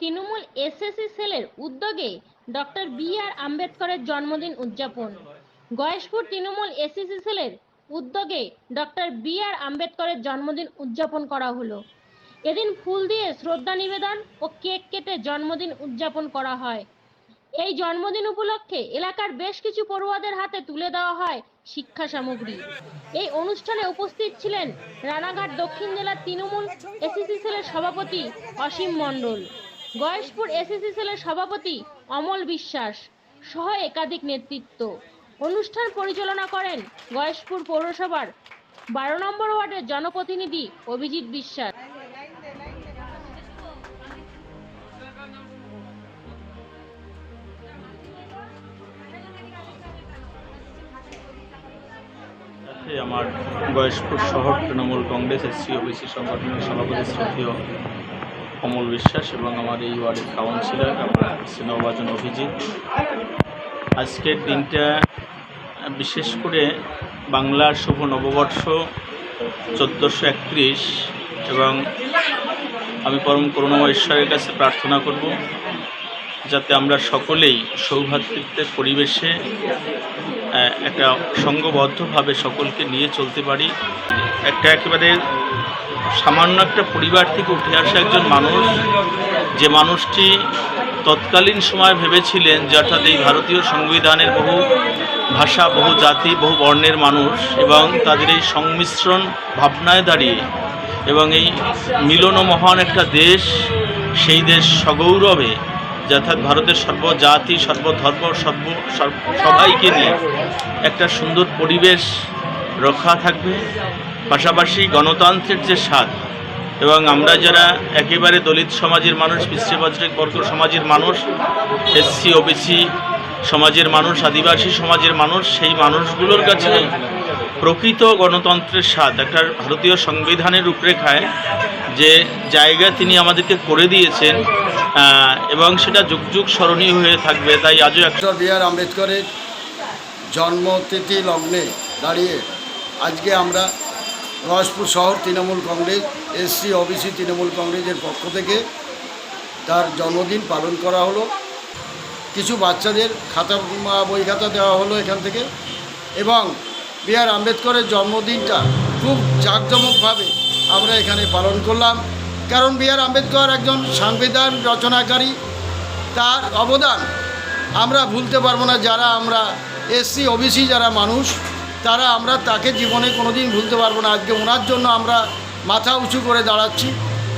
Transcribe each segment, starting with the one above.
Trinamool SSC সেলের উদ্যোগে doctor B আর আম্বেদকরের জন্মদিন উদযাপন। গয়েশপুর তৃণমূল এসএসসি সেলের উদ্যোগে ডক্টর বি আর আম্বেদকরের জন্মদিন উদযাপন করা হলো। এদিন ফুল দিয়ে শ্রদ্ধা নিবেদন ও কেক কেটে জন্মদিন উদযাপন করা হয়। এই জন্মদিন উপলক্ষে এলাকার বেশ কিছু পড়ুয়াদের হাতে তুলে দেওয়া হয় শিক্ষা সামগ্রী। এই অনুষ্ঠানে উপস্থিত ছিলেন রানাঘাট দক্ষিণ জেলার তৃণমূল এসিসি সেলের সভাপতি অসীম মণ্ডল। গয়েশপুর এসিসি সেলের সভাপতি অমল বিশ্বাস সহ একাধিক নেতৃত্ব। অনুষ্ঠান পরিচালনা করেন গয়েশপুর পৌরসভার বারো নম্বর ওয়ার্ডের জনপ্রতিনিধি অভিজিৎ বিশ্বাস। আমার গয়েশপুর শহর তৃণমূল কংগ্রেস এসসি ওবিসি সংগঠনের সভাপতি শ্রদ্ধেয় অমল বিশ্বাস এবং আমার এই ওয়ার্ডের কাউন্সিলর আমার স্নেহভাজন অভিজিৎ। আজকের দিনটা বিশেষ করে বাংলার শুভ নববর্ষ চোদ্দোশো একত্রিশ এবং আমি পরম করুণাময় ঈশ্বরের কাছে প্রার্থনা করব যাতে আমরা সকলেই সৌভাতৃত্বের পরিবেশে একটা সঙ্গবদ্ধভাবে সকলকে নিয়ে চলতে পারি। একটা একেবারে সামান্য একটা পরিবার থেকে উঠে আসা একজন মানুষ, যে মানুষটি তৎকালীন সময় ভেবেছিলেন যে অর্থাৎ এই ভারতীয় সংবিধানের বহু ভাষা, বহু জাতি, বহু বর্ণের মানুষ এবং তাদের এই সংমিশ্রণ ভাবনায় দাঁড়িয়ে এবং এই মিলন মহান একটা দেশ, সেই দেশ সগৌরবে অর্থাৎ ভারতের সর্বজাতি, সর্বধর্ম, সর্ব, সর্ব- সবাইকে নিয়ে একটা সুন্দর পরিবেশ রক্ষা থাকবে। পাশাপাশি গণতন্ত্রের যে স্বাদ এবং আমরা যারা একেবারে দলিত সমাজের মানুষ পিতৃবাজরিক বর্গ সমাজের মানুষ, এসসি, ওবিসি সমাজের মানুষ, আদিবাসী সমাজের মানুষ, সেই মানুষগুলোর কাছে প্রকৃত গণতন্ত্রের স্বাদ, একটা ভারতীয় সংবিধানের রূপরেখায় যে জায়গা তিনি আমাদেরকে করে দিয়েছেন এবং সেটা যুগ যুগ স্মরণীয় হয়ে থাকবে। তাই আজও একটা ডক্টর বি আর আম্বেদকরের জন্মতিথি লগ্নে দাঁড়িয়ে আজকে আমরা রসপুর শহর তৃণমূল কংগ্রেস, এসসি, ওবিসি, তৃণমূল কংগ্রেসের পক্ষ থেকে তার জন্মদিন পালন করা হলো। কিছু বাচ্চাদের খাতা বই খাতা দেওয়া হলো এখান থেকে এবং বি আর আম্বেদকরের জন্মদিনটা খুব জাঁকজমকভাবে আমরা এখানে পালন করলাম। কারণ বি আর আম্বেদকর একজন সংবিধান রচনাকারী। তার অবদান আমরা ভুলতে পারব না, যারা আমরা এসসি, ওবিসি যারা মানুষ তারা আমরা তাকে জীবনে কোনো দিন ভুলতে পারব না। আজকে ওনার জন্য আমরা মাথা উঁচু করে দাঁড়াচ্ছি,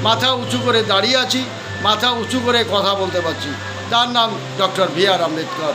মাথা উঁচু করে দাঁড়িয়ে আছি, মাথা উঁচু করে কথা বলতে পারছি। তার নাম ডক্টর বি আর আম্বেদকর।